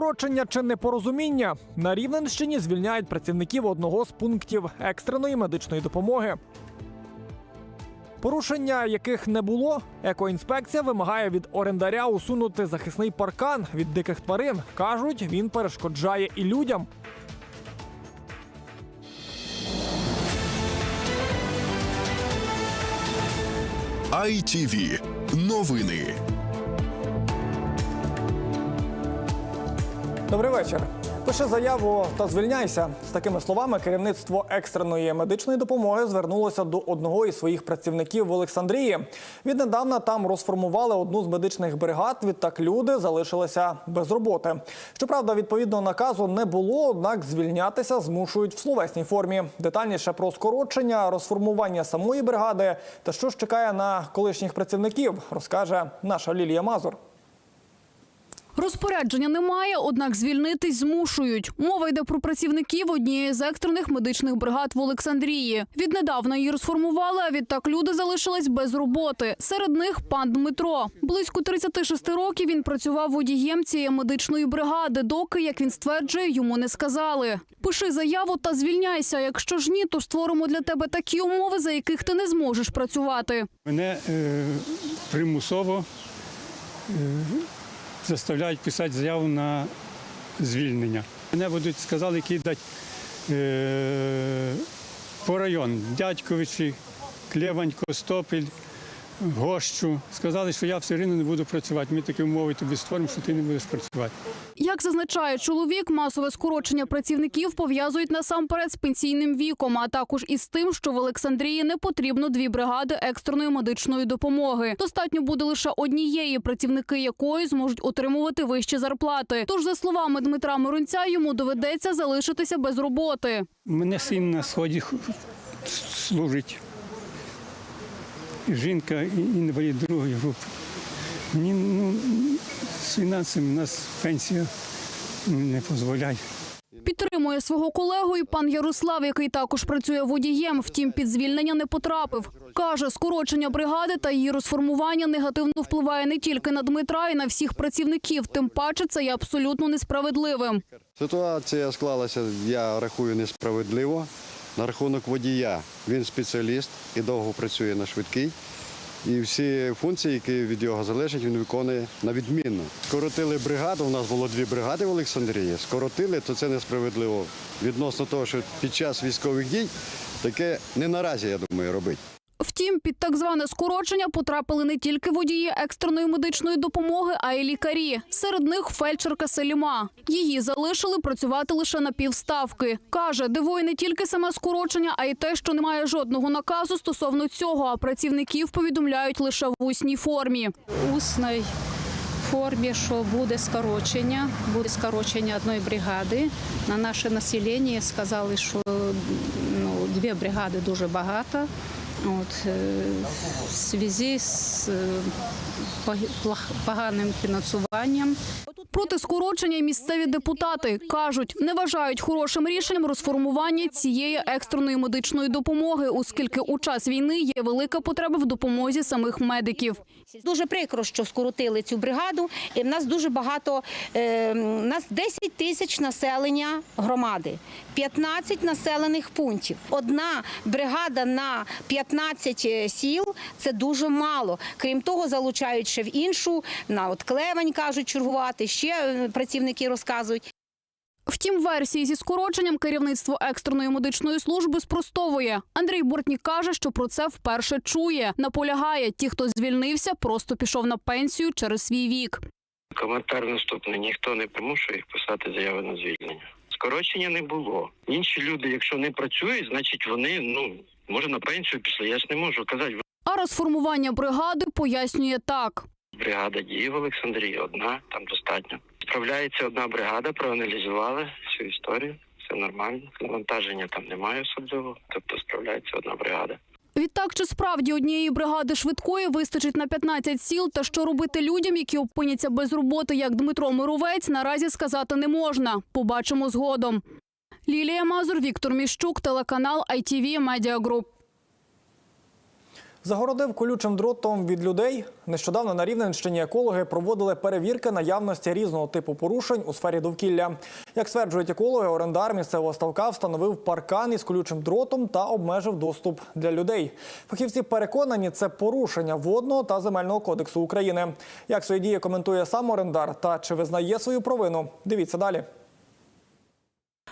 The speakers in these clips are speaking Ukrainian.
Скорочення чи непорозуміння на Рівненщині звільняють працівників одного з пунктів екстреної медичної допомоги. Порушення яких не було, екоінспекція вимагає від орендаря усунути захисний паркан від диких тварин. кажуть, він перешкоджає і людям. ITV. Новини. Добрий вечір. Пише заяву та звільняйся. З такими словами керівництво екстреної медичної допомоги звернулося до одного із своїх працівників в Олександрії. Віднедавна там розформували одну з медичних бригад. Відтак люди залишилися без роботи. Щоправда, відповідного наказу не було, однак звільнятися змушують в словесній формі. Детальніше про скорочення, розформування самої бригади та що ж чекає на колишніх працівників, розкаже наша Лілія Мазур. Розпорядження немає, однак звільнитись змушують. Мова йде про працівників однієї з екстрених медичних бригад в Олександрії. Віднедавна її розформували, а відтак люди залишились без роботи. Серед них пан Дмитро. Близько 36 років він працював водієм цієї медичної бригади, доки, як він стверджує, йому не сказали. Пиши заяву та звільняйся. Якщо ж ні, то створимо для тебе такі умови, за яких ти не зможеш працювати. Мене е, примусово е, заставляють писати заяву на звільнення. Мене будуть сказали кидати е, по район Дядьковичі, Клеванько Костопіль, Гощу. Сказали, що я все рівно не буду працювати. Ми такі умови тобі створимо, що ти не будеш працювати. Як зазначає чоловік, масове скорочення працівників пов'язують насамперед з пенсійним віком, а також із тим, що в Олександрії не потрібно дві бригади екстреної медичної допомоги. Достатньо буде лише однієї, працівники якої зможуть отримувати вищі зарплати. Тож, за словами Дмитра Миронця, йому доведеться залишитися без роботи. Мене син на сході служить. Жінка інвалід другої групи. Мені ну, з фінансами у нас пенсія не дозволяє. Підтримує свого колегу і пан Ярослав, який також працює водієм. Втім, під звільнення не потрапив. Каже, скорочення бригади та її розформування негативно впливає не тільки на Дмитра, і на всіх працівників. Тим паче це є абсолютно несправедливим. Ситуація склалася, я рахую, несправедливо. На рахунок водія він спеціаліст і довго працює на швидкий. І всі функції, які від його залежать, він виконує на відмінно. Скоротили бригаду. У нас було дві бригади в Олександрії. Скоротили, то це несправедливо. Відносно того, що під час військових дій таке не наразі, я думаю, робить. Втім, під так зване скорочення потрапили не тільки водії екстреної медичної допомоги, а й лікарі. Серед них фельдшерка Селіма. Її залишили працювати лише на півставки. Каже, дивує не тільки саме скорочення, а й те, що немає жодного наказу стосовно цього. А працівників повідомляють лише в усній формі. усній формі, що буде скорочення, буде скорочення одної бригади. На наше населення сказали, що ну, дві бригади дуже багато. От, е, в зв'язку з е, пог- плох- поганим фінансуванням Проти скорочення й місцеві депутати кажуть, не вважають хорошим рішенням розформування цієї екстреної медичної допомоги, оскільки у час війни є велика потреба в допомозі самих медиків. Дуже прикро, що скоротили цю бригаду. І в нас дуже багато, е, нас 10 тисяч населення громади, 15 населених пунктів. Одна бригада на 15 сіл це дуже мало. Крім того, залучають ще в іншу, на от Клевень кажуть чергувати, ще е, працівники розказують. Втім, версії зі скороченням керівництво екстреної медичної служби спростовує. Андрій Бортнік каже, що про це вперше чує. Наполягає, ті, хто звільнився, просто пішов на пенсію через свій вік. Коментар наступний. Ніхто не примушує їх писати заяви на звільнення. Скорочення не було. Інші люди, якщо не працюють, значить вони ну може на пенсію пішли. Я ж не можу казати. А розформування бригади пояснює так. Бригада діє в Олександрії одна, там достатньо. Справляється одна бригада, проаналізували всю історію. Все нормально. Навантаження там немає особливо. Тобто справляється одна бригада. Відтак, чи справді однієї бригади швидкої вистачить на 15 сіл, та що робити людям, які опиняться без роботи, як Дмитро Мировець, наразі сказати не можна. Побачимо згодом. Лілія Мазур, Віктор Міщук, телеканал ITV Media Group. Загородив колючим дротом від людей. Нещодавно на Рівненщині екологи проводили перевірки наявності різного типу порушень у сфері довкілля. Як стверджують екологи, орендар місцевого ставка встановив паркан із колючим дротом та обмежив доступ для людей. Фахівці переконані, це порушення водного та земельного кодексу України. Як свої дії коментує сам орендар та чи визнає свою провину? Дивіться далі.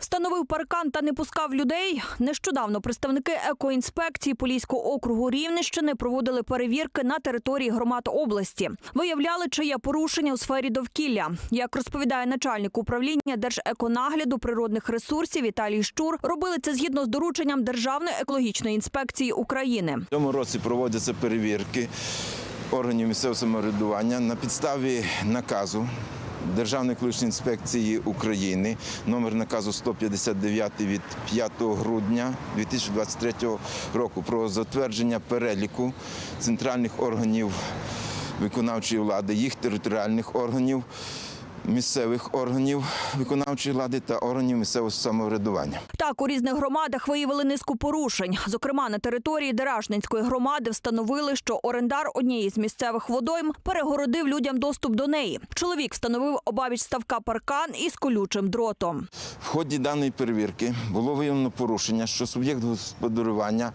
Встановив паркан та не пускав людей. Нещодавно представники екоінспекції Поліського округу Рівненщини проводили перевірки на території громад області. Виявляли, чи є порушення у сфері довкілля. Як розповідає начальник управління Держеконагляду природних ресурсів Віталій Щур, робили це згідно з дорученням Державної екологічної інспекції України. В цьому році проводяться перевірки органів місцевого самоврядування на підставі наказу Державної екологічної інспекції України, номер наказу 159 від 5 грудня 2023 року про затвердження переліку центральних органів виконавчої влади, їх територіальних органів. Місцевих органів виконавчої влади та органів місцевого самоврядування. Так, у різних громадах виявили низку порушень. Зокрема, на території Деражненської громади встановили, що орендар однієї з місцевих водойм перегородив людям доступ до неї. Чоловік встановив обабіч ставка паркан із колючим дротом. В ході даної перевірки було виявлено порушення, що суб'єкт господарювання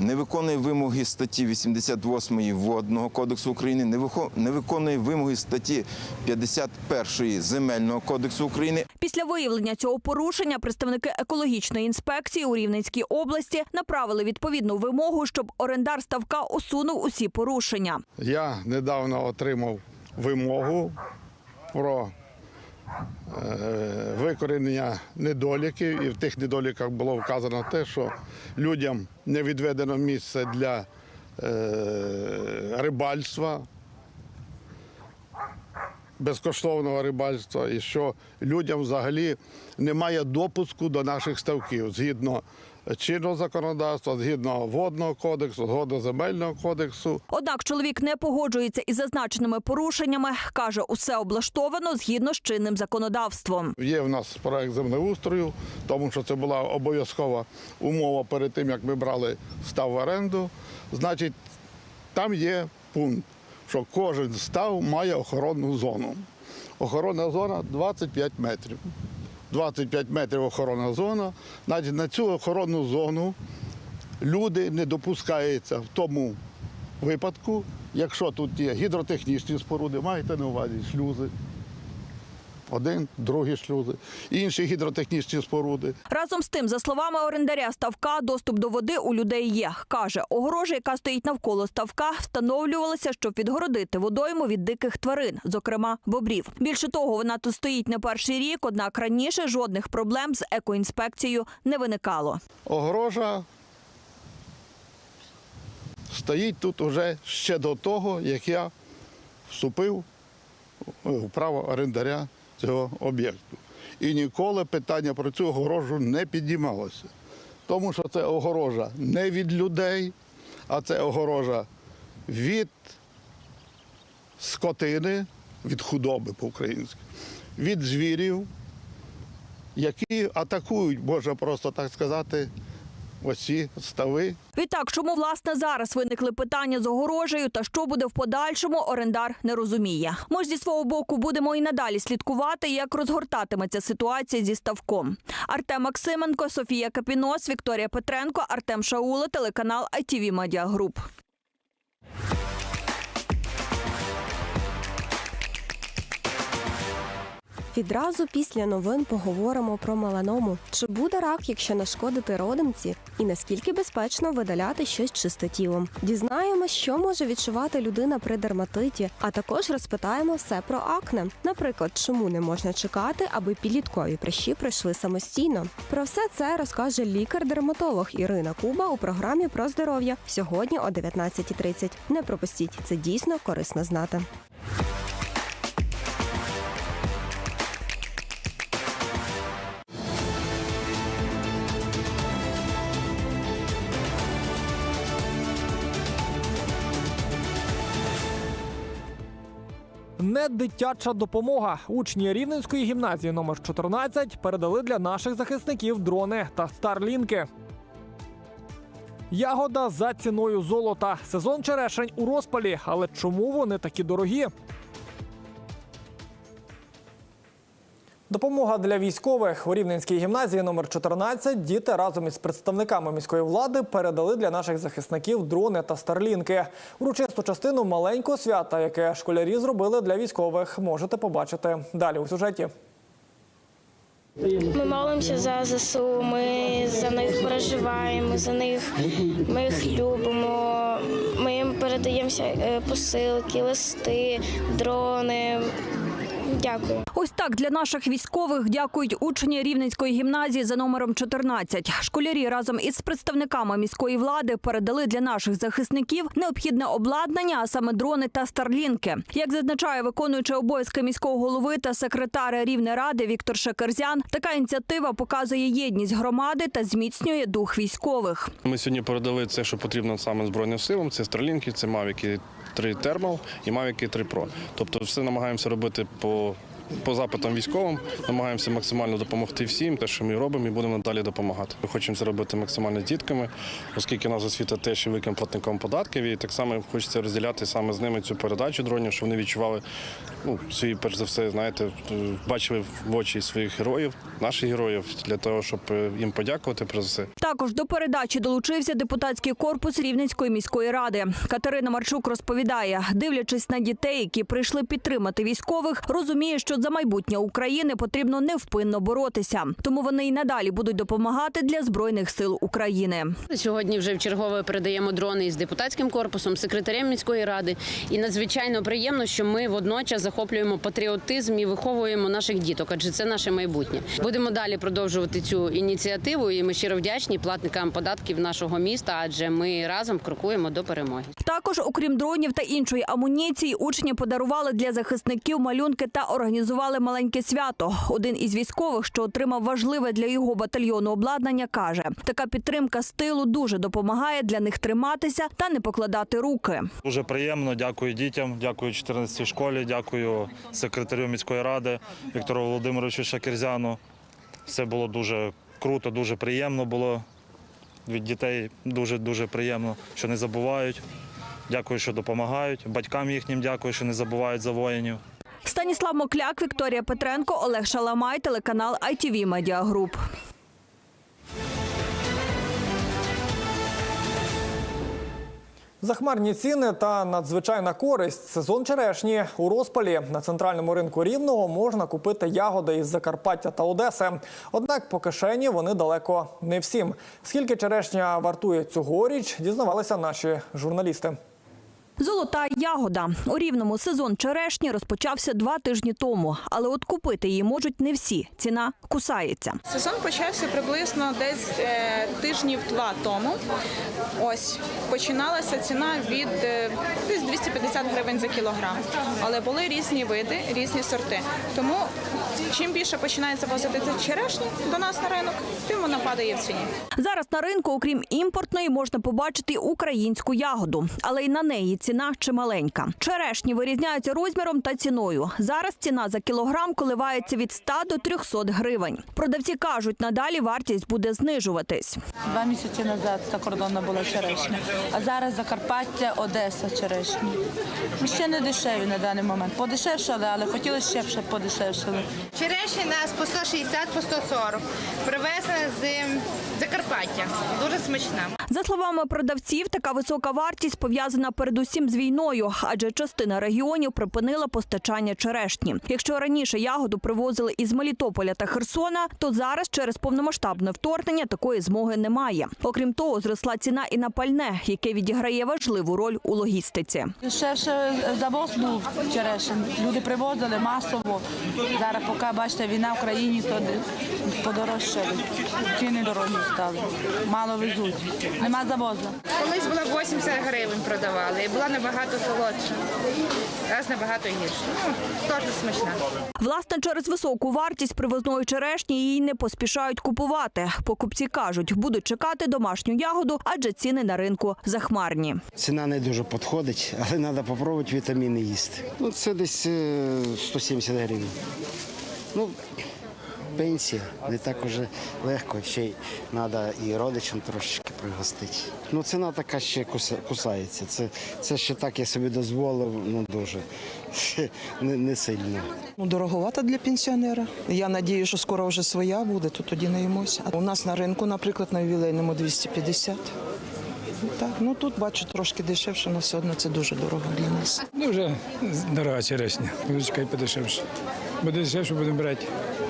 не виконує вимоги статті 88 Водного кодексу України, не виконує вимоги статті 51 Земельного кодексу України, Після виявлення цього порушення представники екологічної інспекції у Рівненській області направили відповідну вимогу, щоб орендар ставка усунув усі порушення. Я недавно отримав вимогу про е, викорінення недоліків, і в тих недоліках було вказано те, що людям не відведено місце для е, рибальства, безкоштовного рибальства, і що людям взагалі немає допуску до наших ставків згідно чинного законодавства, згідно водного кодексу, згідно земельного кодексу. Однак чоловік не погоджується із зазначеними порушеннями. каже, усе облаштовано згідно з чинним законодавством. Є в нас проект землеустрою, тому що це була обов'язкова умова перед тим, як ми брали став в оренду. Значить, там є пункт, що кожен став має охоронну зону. Охоронна зона 25 метрів. 25 метрів охоронна зона. Значить, на цю охоронну зону люди не допускаються в тому випадку, якщо тут є гідротехнічні споруди, маєте на увазі шлюзи. Один, другі шлюзи, інші гідротехнічні споруди. Разом з тим, за словами орендаря ставка, доступ до води у людей є. Каже, огорожа, яка стоїть навколо ставка, встановлювалася, щоб відгородити водойму від диких тварин, зокрема бобрів. Більше того, вона тут стоїть не перший рік, однак раніше жодних проблем з екоінспекцією не виникало. Огорожа стоїть тут уже ще до того, як я вступив в право орендаря цього об'єкту. І ніколи питання про цю огорожу не піднімалося. Тому що це огорожа не від людей, а це огорожа від скотини, від худоби по-українськи, від звірів, які атакують, можна просто так сказати, оці стави Відтак, чому власне зараз виникли питання з огорожею та що буде в подальшому, орендар не розуміє. Ми ж зі свого боку будемо і надалі слідкувати, як розгортатиметься ситуація зі ставком. Артем Максименко, Софія Капінос, Вікторія Петренко, Артем Шаула, телеканал ITV Media Group. Відразу після новин поговоримо про меланому. Чи буде рак, якщо нашкодити родимці, і наскільки безпечно видаляти щось чистотілом? Дізнаємось, що може відчувати людина при дерматиті, а також розпитаємо все про акне. Наприклад, чому не можна чекати, аби підліткові прищі пройшли самостійно. Про все це розкаже лікар-дерматолог Ірина Куба у програмі про здоров'я сьогодні о 19.30. Не пропустіть, це дійсно корисно знати. Недитяча допомога. Учні Рівненської гімназії номер 14 передали для наших захисників дрони та старлінки. Ягода за ціною золота. Сезон черешень у розпалі. Але чому вони такі дорогі? Допомога для військових у Рівненській гімназії номер 14 діти разом із представниками міської влади передали для наших захисників дрони та старлінки. Урочисту частину маленького свята, яке школярі зробили для військових, можете побачити далі у сюжеті. Ми молимося за ЗСУ, ми за них переживаємо, за них ми їх любимо. Ми їм передаємо вся- е, посилки, листи, дрони. Дякую. Ось так для наших військових дякують учні Рівненської гімназії за номером 14. Школярі разом із представниками міської влади передали для наших захисників необхідне обладнання, а саме дрони та старлінки. Як зазначає виконуючий обов'язки міського голови та секретар Рівнеради Віктор Шекерзян, така ініціатива показує єдність громади та зміцнює дух військових. Ми сьогодні передали це, що потрібно саме Збройним силам. Це Старлінки, це Мавіки 3 термал і Мавіки 3 Pro. Тобто все намагаємося робити по, по запитам військовим, намагаємося максимально допомогти всім, те, що ми робимо, і будемо надалі допомагати. Ми хочемо це робити максимально з дітками, оскільки нас освіта теж є великим платником податків, і так само хочеться розділяти саме з ними цю передачу дронів, щоб вони відчували ну, свої, перш за все, знаєте, бачили в очі своїх героїв, наших героїв, для того, щоб е, їм подякувати про все. Також до передачі долучився депутатський корпус Рівненської міської ради. Катерина Марчук розповідає, дивлячись на дітей, які прийшли підтримати військових, розуміє, що за майбутнє України потрібно невпинно боротися. Тому вони й надалі будуть допомагати для збройних сил України. Сьогодні вже в чергове передаємо дрони із депутатським корпусом, секретарем міської ради. І надзвичайно приємно, що ми водночас захоплюємо патріотизм і виховуємо наших діток, адже це наше майбутнє. Будемо далі продовжувати цю ініціативу. І ми щиро вдячні платникам податків нашого міста, адже ми разом крокуємо до перемоги. Також, окрім дронів та іншої амуніції, учні подарували для захисників малюнки та організували маленьке свято. Один із військових, що отримав важливе для його батальйону обладнання, каже: така підтримка стилу дуже допомагає для них триматися та не покладати руки. Дуже приємно. Дякую дітям, дякую 14-й школі, дякую секретарю міської ради Віктору Володимировичу Шакерзяну. Все було дуже круто, дуже приємно було. Від дітей дуже дуже приємно, що не забувають. Дякую, що допомагають. Батькам їхнім дякую, що не забувають за воїнів. Станіслав Мокляк, Вікторія Петренко, Олег Шаламай, телеканал ITV Media Group. Захмарні ціни та надзвичайна користь. Сезон черешні у розпалі на центральному ринку рівного можна купити ягоди із Закарпаття та Одеси. Однак по кишені вони далеко не всім. Скільки черешня вартує цьогоріч, дізнавалися наші журналісти. Золота ягода у рівному сезон черешні розпочався два тижні тому, але от купити її можуть не всі. Ціна кусається. Сезон почався приблизно десь е, тижнів два тому. Ось починалася ціна від е, десь 250 гривень за кілограм. Але були різні види, різні сорти. Тому чим більше починається возити черешні до нас на ринок, тим вона падає в ціні. Зараз на ринку, окрім імпортної, можна побачити українську ягоду, але й на неї ціна чималенька. Черешні вирізняються розміром та ціною. Зараз ціна за кілограм коливається від 100 до 300 гривень. Продавці кажуть, надалі вартість буде знижуватись. Два місяці назад закордонна була черешня, а зараз Закарпаття, Одеса черешні. Ну, Ще не дешеві на даний момент. Подешевшали, але хотіли ще б, щоб подешевшали. Черешні нас по 160, по 140. Привезли з Закарпаття. Дуже смачна. За словами продавців, така висока вартість пов'язана передусім з війною, адже частина регіонів припинила постачання черешні. Якщо раніше ягоду привозили із Мелітополя та Херсона, то зараз через повномасштабне вторгнення такої змоги немає. Окрім того, зросла ціна і на пальне, яке відіграє важливу роль у логістиці. Дешевше завоз був черешень. Люди привозили масово. Зараз, поки бачите, війна в країні, то подорожчали. Ціни дорогі стали. Мало везуть. Нема завозу. Колись була 80 гривень продавали і була набагато солодша. Зараз набагато гірше. Ну, теж смачна. Власне, через високу вартість привозної черешні її не поспішають купувати. Покупці кажуть, будуть чекати домашню ягоду, адже ціни на ринку захмарні. Ціна не дуже підходить, але треба спробувати вітаміни їсти. Ну, це десь е, 170 гривень. Ну, пенсія, не так уже легко. Ще й треба і родичам трошечки пригостити. Ну, ціна така ще куса- кусається. Це, це ще так я собі дозволив, ну дуже не, не сильно. Ну, дороговато для пенсіонера. Я надію, що скоро вже своя буде, то тоді наїмося. У нас на ринку, наприклад, на ювілейному 250. Так, ну тут бачу трошки дешевше, але все одно це дуже дорого для нас. Дуже дорога черешня. Чекай подешевше. Буде дешевше, будемо брати.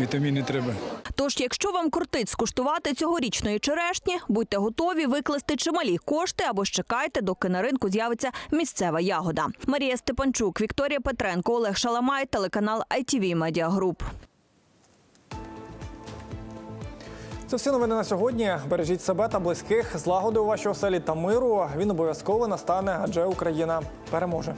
Вітаміни треба. Тож, якщо вам кортить скуштувати цьогорічної черешні, будьте готові викласти чималі кошти або ж чекайте, доки на ринку з'явиться місцева ягода. Марія Степанчук, Вікторія Петренко, Олег Шаламай, телеканал ITV Media Group. Це всі новини на сьогодні. Бережіть себе та близьких, злагоди у вашій оселі та миру. Він обов'язково настане, адже Україна переможе.